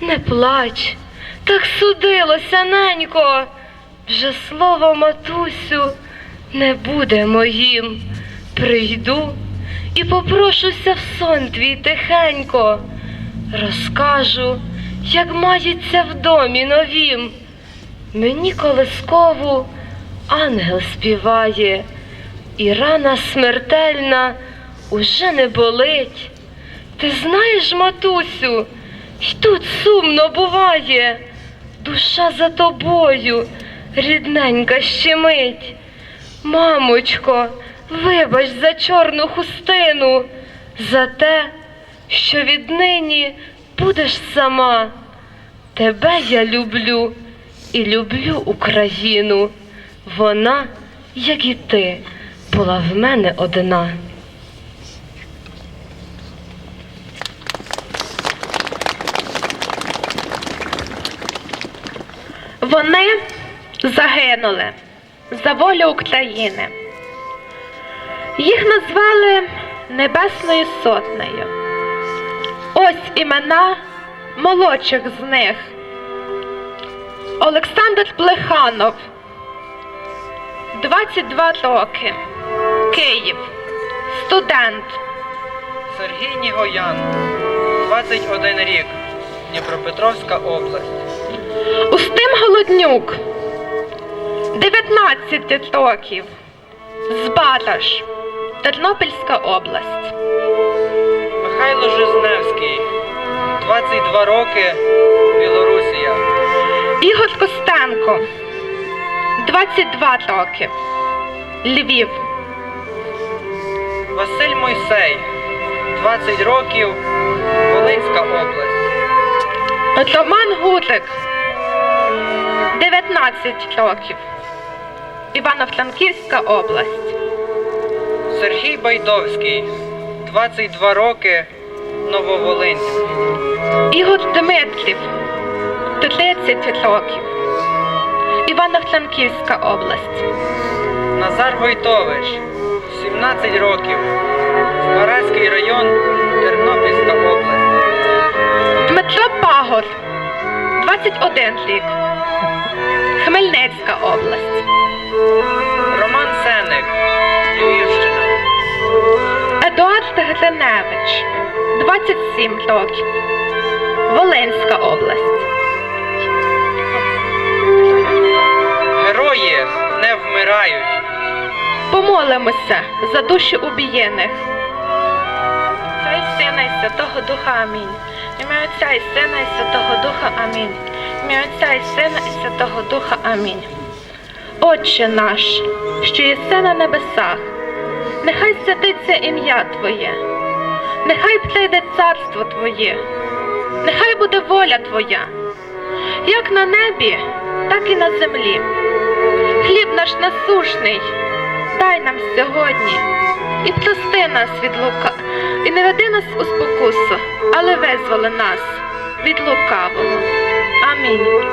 не плач, так судилося, ненько, вже слово матусю не буде моїм. Прийду і попрошуся в сон твій тихенько, розкажу, як мається в домі новім. Мені колискову ангел співає, і рана смертельна уже не болить. Ти знаєш, матусю, й тут сумно буває, душа за тобою, рідненька щемить. Мамочко, вибач за чорну хустину, за те, що віднині будеш сама. Тебе я люблю і люблю Україну. Вона, як і ти, була в мене одна. Вони загинули за волю України. Їх назвали Небесною Сотнею. Ось імена молодших з них. Олександр Плеханов, 22 роки, Київ, студент. Сергій Нігоян, 21 рік, Дніпропетровська область. Устим Голоднюк, 19 років, Збараж, Тернопільська область. Михайло Жизневський, 22 роки, Білорусія. Ігор Костенко, 22 роки, Львів. Василь Мойсей, 20 років, Волинська область. Роман Гурик, 19 років, Івано-Франківська область. Сергій Байдовський, 22 роки, Нововолинськ. Ігор Дмитрів, 30 років, Івано-Франківська область. Назар Войтович, 17 років, Збаразький район, 21 рік, Хмельницька область. Роман Сеник, Львівщина. Едуард Гриневич, 27 років, Волинська область. Герої не вмирають. Помолимося за душі убієних. І Сина і Святого Духа Амінь. Ім'я Отця і Сина і Святого Духа Амінь. Ім'я Отця і Сина і Святого Духа Амінь. Отче наш, що єси на небесах, нехай святиться ім'я Твоє, нехай прийде царство Твоє, нехай буде воля Твоя, як на небі, так і на землі. Хліб наш насушний, дай нам сьогодні і прости нас від лука, і не веди нас у спокусу, але визволи нас від лукавого. Амінь.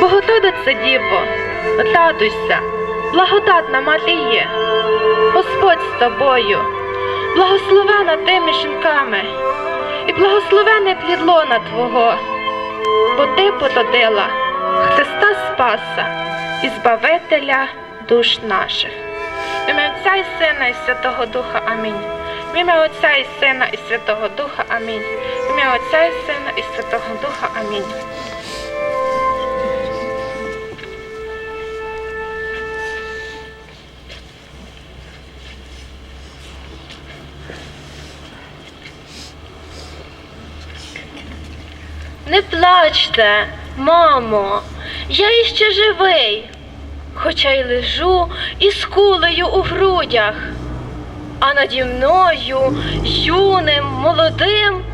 Богородице Діво, радуйся, благодатна Маріє, Господь з тобою, благословена тими жінками, і благословене плідлона Твого, бо Ти породила Христа Спаса і Збавителя душ наших. В ім'я Отця і Сина і Святого Духа Амінь. В ім'я Отця і Сина і Святого Духа Амінь. В ім'я Отця і Сина і Святого Духа Амінь. Плачте, мамо, я іще живий, хоча й лежу із кулею у грудях, а наді мною, юним, молодим,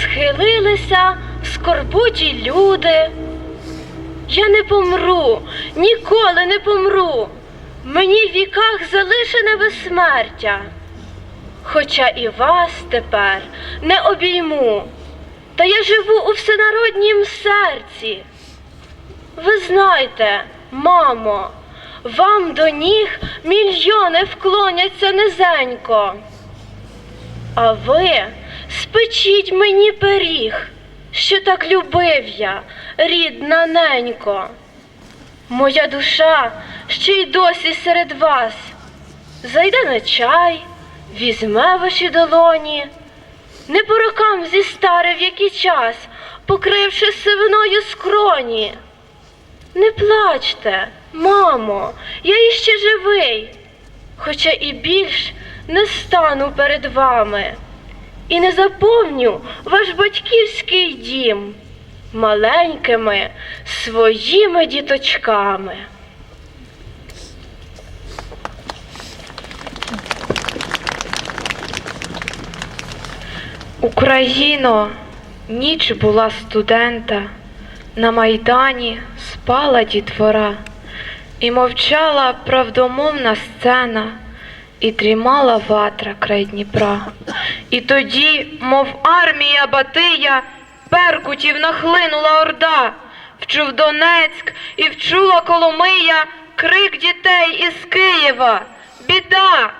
схилилися скорботі люди. Я не помру, ніколи не помру. Мені в віках залишене безсмертя. Хоча і вас тепер не обійму, та я живу у всенароднім серці. Ви знаєте, мамо, вам до ніг мільйони вклоняться низенько. А ви спечіть мені пиріг, що так любив я, рідна ненько. Моя душа ще й досі серед вас. Зайде на чай, візьме ваші долоні, не по рокам зістарив який час, покривши сивиною скроні. Не плачте, мамо, я іще живий, хоча і більш не стану перед вами, і не заповню ваш батьківський дім маленькими своїми діточками. Україно, ніч була студента, на майдані спала дітвора, і мовчала правдомовна сцена, і дрімала ватра край Дніпра. І тоді, мов армія Батия, Беркутів нахлинула орда, вчув Донецьк і вчула Коломия крик дітей із Києва. Біда!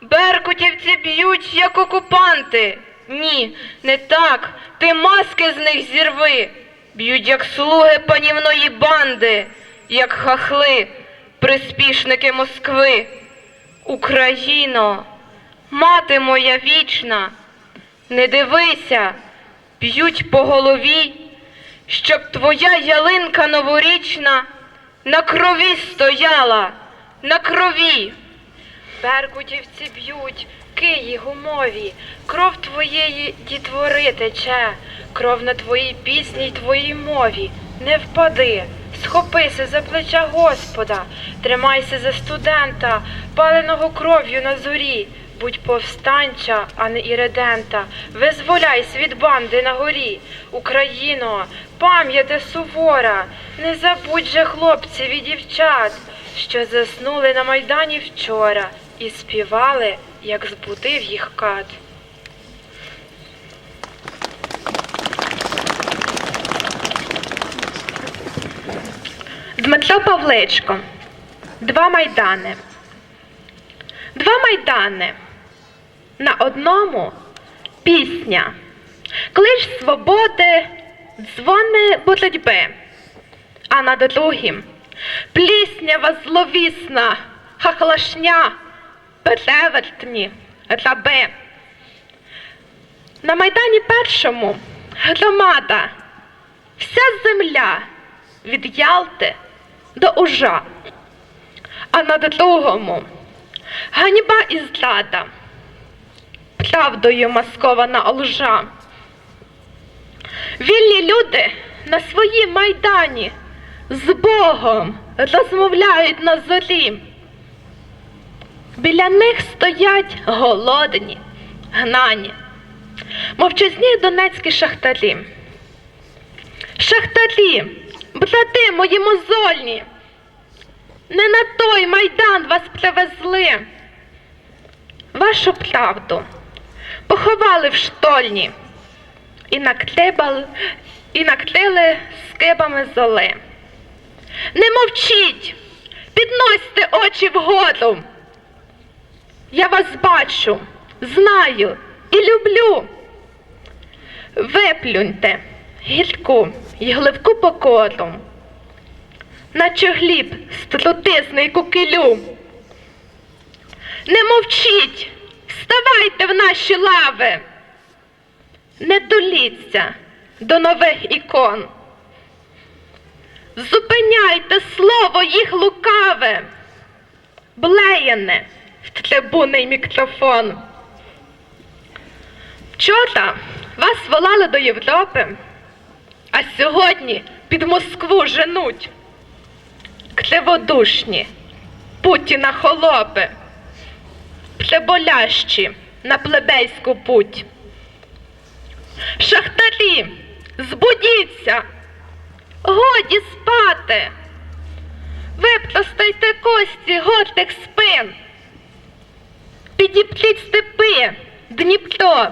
Беркутівці б'ють, як окупанти. Ні, не так. Ти маски з них зірви. Б'ють, як слуги панівної банди, як хахли, приспішники Москви. Україно, мати моя вічна, не дивися, б'ють по голові, щоб твоя ялинка новорічна на крові стояла, на крові. Беркутівці б'ють, киї гумові, кров твоєї дітвори тече, кров на твоїй пісні й твоїй мові. Не впади, схопися за плеча Господа, тримайся за студента, паленого кров'ю на зорі. Будь повстанча, а не іредента, визволяй світ банди на горі. Україно, пам'яте сувора, не забудь же хлопців і дівчат, що заснули на майдані вчора і співали, як збудив їх кат. Дмитро Павличко. Два майдани. Два майдани. На одному пісня. Клич свободи, дзвони боротьби. А над другим пліснява зловісна, хахлашня, перевертні, раби. На Майдані Першому громада, вся земля від Ялти до Ужа, а на другому ганьба і зрада, правдою маскована лжа. Вільні люди на своїм майдані з Богом розмовляють на зорі. Біля них стоять голодні, гнані, мовчазні донецькі шахтарі. Шахтарі, брати мої мозольні, не на той майдан вас привезли. Вашу правду поховали в штольні і накрибали, і накрили скибами золи. Не мовчіть, підносьте очі вгору. Я вас бачу, знаю і люблю. Виплюньте гірку й гливку покору, наче гліб струтисний кукилю. Не мовчіть, вставайте в наші лави, не доліться до нових ікон. Зупиняйте слово їх лукаве, блеяне в трибунний мікрофон. Вчора вас волали до Європи, а сьогодні під Москву женуть. Криводушні, Путіна холопи, приболящі на плебейську путь. Шахтарі, Збудіться! Годі спати! Випростайте кості гортих спин! Підіпчіть степи, Дніпро,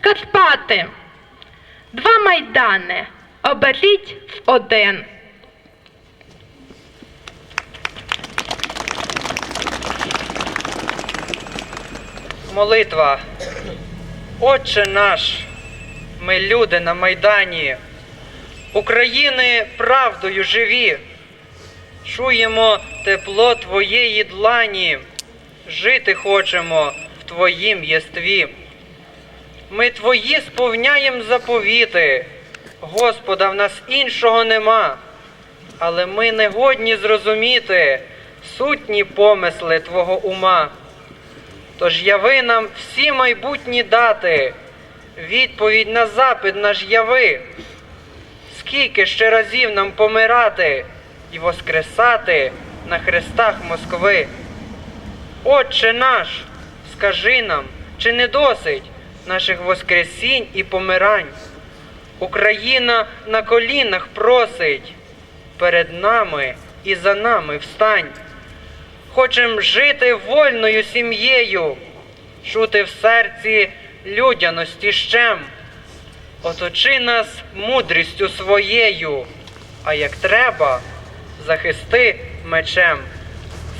Карпати! Два майдани оберіть в один. Молитва. Отче наш, ми люди на Майдані, України правдою живі, чуємо тепло Твоєї длані, жити хочемо в Твоїм єстві. Ми Твої сповняєм заповіти, Господа в нас іншого нема, але ми не годні зрозуміти сутні помисли Твого ума. Тож яви нам всі майбутні дати, відповідь на запит наш яви. Скільки ще разів нам помирати і воскресати на хрестах Москви? Отче наш, скажи нам, чи не досить наших воскресінь і помирань? Україна на колінах просить, перед нами і за нами встань. Хочем жити вольною сім'єю, чути в серці людяності щем. Оточи нас мудрістю своєю, а як треба, захисти мечем.